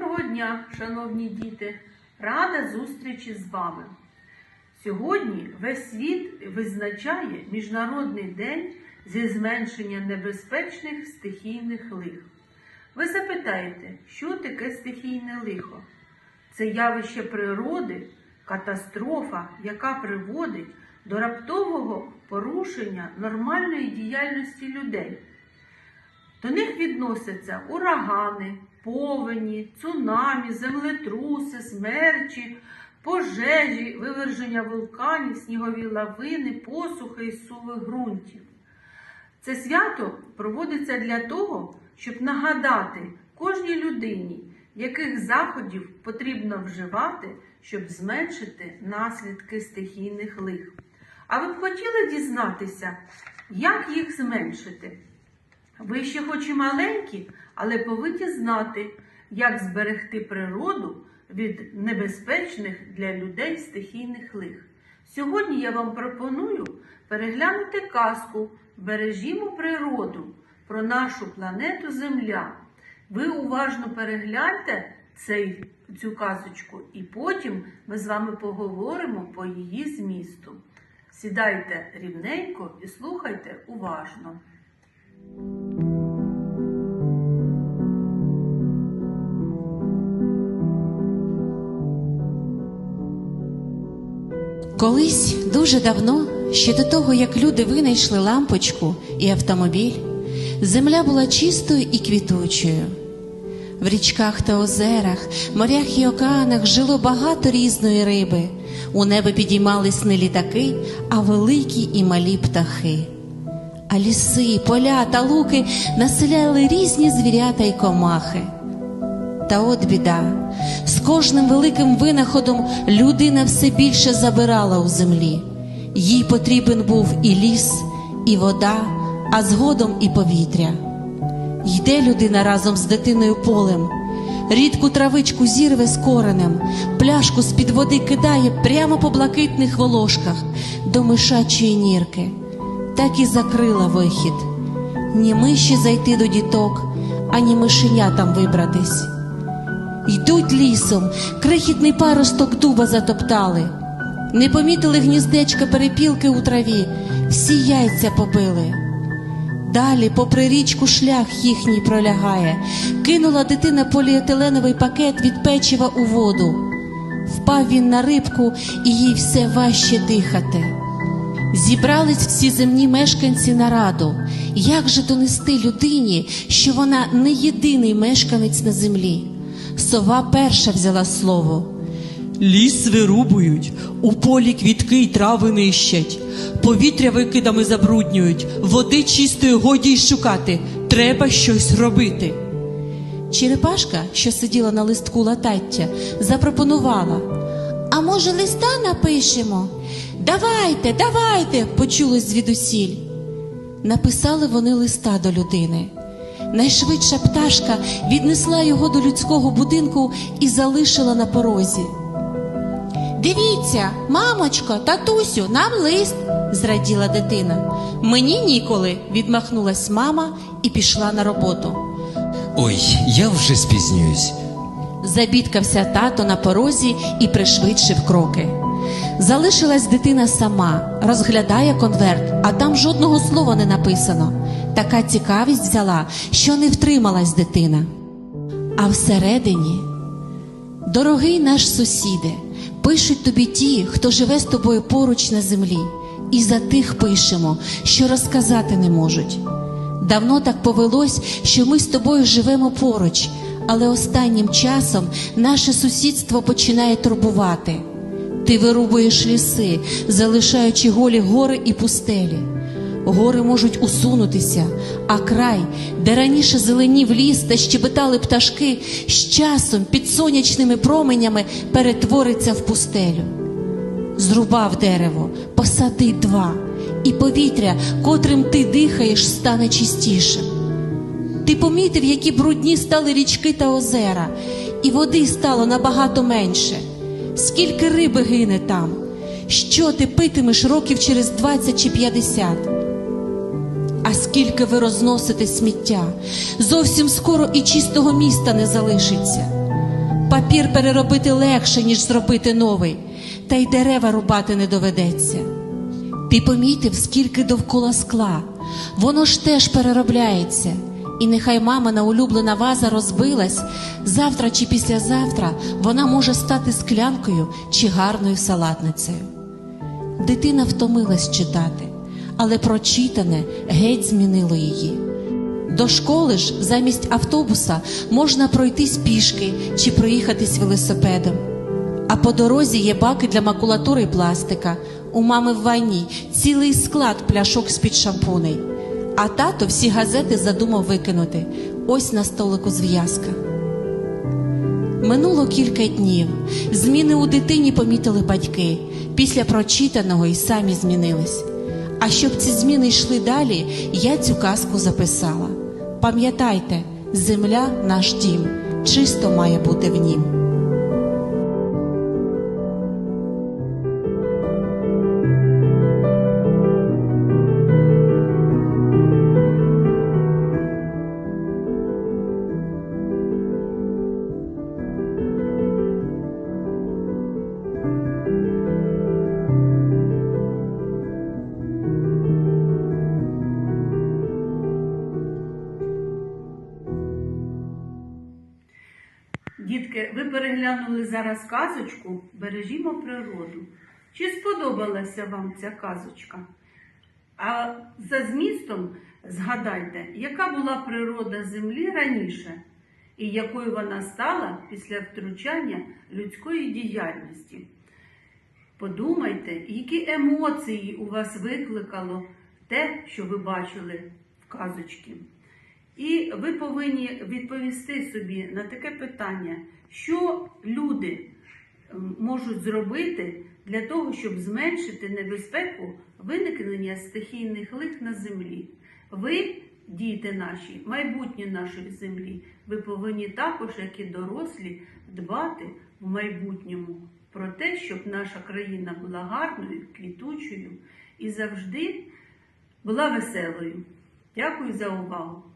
Доброго дня, шановні діти! Рада зустрічі з вами. Сьогодні весь світ визначає Міжнародний день зі зменшення небезпечних стихійних лих. Ви запитаєте, що таке стихійне лихо? Це явище природи, катастрофа, яка приводить до раптового порушення нормальної діяльності людей. До них відносяться урагани, повені, цунамі, землетруси, смерчі, пожежі, виверження вулканів, снігові лавини, посухи і суви ґрунтів. Це свято проводиться для того, щоб нагадати кожній людині, яких заходів потрібно вживати, щоб зменшити наслідки стихійних лих. А ви б хотіли дізнатися, як їх зменшити? Ви ще хоч і маленькі, але повинні знати, як зберегти природу від небезпечних для людей стихійних лих. Сьогодні я вам пропоную переглянути казку Бережімо природу про нашу планету Земля. Ви уважно перегляньте цей, цю казочку, і потім ми з вами поговоримо по її змісту. Сідайте рівненько і слухайте уважно. Колись дуже давно, ще до того, як люди винайшли лампочку і автомобіль, земля була чистою і квітучою. В річках та озерах, морях і океанах жило багато різної риби. У небо підіймались не літаки, а великі і малі птахи. А ліси, поля та луки населяли різні звірята й комахи. Та от біда, з кожним великим винаходом людина все більше забирала у землі. Їй потрібен був і ліс, і вода, а згодом і повітря. Йде людина разом з дитиною полем, рідку травичку зірве з коренем, пляшку з-під води кидає прямо по блакитних волошках до мишачої нірки. Так і закрила вихід. Ні миші зайти до діток, ані мишенятам вибратись. Йдуть лісом, крихітний паросток дуба затоптали. Не помітили гніздечка перепілки у траві, всі яйця побили. Далі, попри річку, шлях їхній пролягає, кинула дитина поліетиленовий пакет від печива у воду. Впав він на рибку, і їй все важче дихати. Зібрались всі земні мешканці на раду. Як же донести людині, що вона не єдиний мешканець на землі? Сова перша взяла слово. Ліс вирубують, у полі квітки й трави нищать, повітря викидами забруднюють, води чистої годі й шукати. Треба щось робити. Черепашка, що сиділа на листку латаття, запропонувала. А може, листа напишемо? Давайте, давайте, почулось звідусіль. Написали вони листа до людини. Найшвидша пташка віднесла його до людського будинку і залишила на порозі. Дивіться, мамочко, татусю, нам лист, зраділа дитина. Мені ніколи, відмахнулась мама і пішла на роботу. Ой, я вже спізнююсь. Забідкався тато на порозі і пришвидшив кроки. Залишилась дитина сама, розглядає конверт, а там жодного слова не написано. Така цікавість взяла, що не втрималась дитина. А всередині, дорогий наш сусіде, пишуть тобі ті, хто живе з тобою поруч на землі, і за тих пишемо, що розказати не можуть. Давно так повелось, що ми з тобою живемо поруч, але останнім часом наше сусідство починає турбувати. Ти вирубуєш ліси, залишаючи голі гори і пустелі. Гори можуть усунутися, а край, де раніше зеленів ліс та щебетали пташки, з часом під сонячними променями перетвориться в пустелю. Зрубав дерево, посади два, і повітря, котрим ти дихаєш, стане чистішим. Ти помітив, які брудні стали річки та озера, і води стало набагато менше. Скільки риби гине там? Що ти питимеш років через 20 чи 50? А скільки ви розносите сміття? Зовсім скоро і чистого міста не залишиться. папір переробити легше, ніж зробити новий, та й дерева рубати не доведеться. Ти помітив, скільки довкола скла, воно ж теж переробляється. І нехай мамина улюблена ваза розбилась, завтра чи післязавтра вона може стати склянкою чи гарною салатницею. Дитина втомилась читати, але прочитане геть змінило її. До школи ж замість автобуса можна пройтись пішки чи проїхатись велосипедом. А по дорозі є баки для макулатури і пластика. У мами в ванні цілий склад пляшок з-під шампуней. А тато всі газети задумав викинути. Ось на столику зв'язка. Минуло кілька днів. Зміни у дитині помітили батьки. Після прочитаного й самі змінились. А щоб ці зміни йшли далі, я цю казку записала. Пам'ятайте, земля наш дім, чисто має бути в нім. Переглянули зараз казочку Бережімо природу. Чи сподобалася вам ця казочка? А за змістом згадайте, яка була природа Землі раніше і якою вона стала після втручання людської діяльності. Подумайте, які емоції у вас викликало те, що ви бачили в казочці. І ви повинні відповісти собі на таке питання, що люди можуть зробити для того, щоб зменшити небезпеку виникнення стихійних лих на землі. Ви, діти наші, майбутнє нашої землі, ви повинні також, як і дорослі, дбати в майбутньому про те, щоб наша країна була гарною, квітучою і завжди була веселою. Дякую за увагу!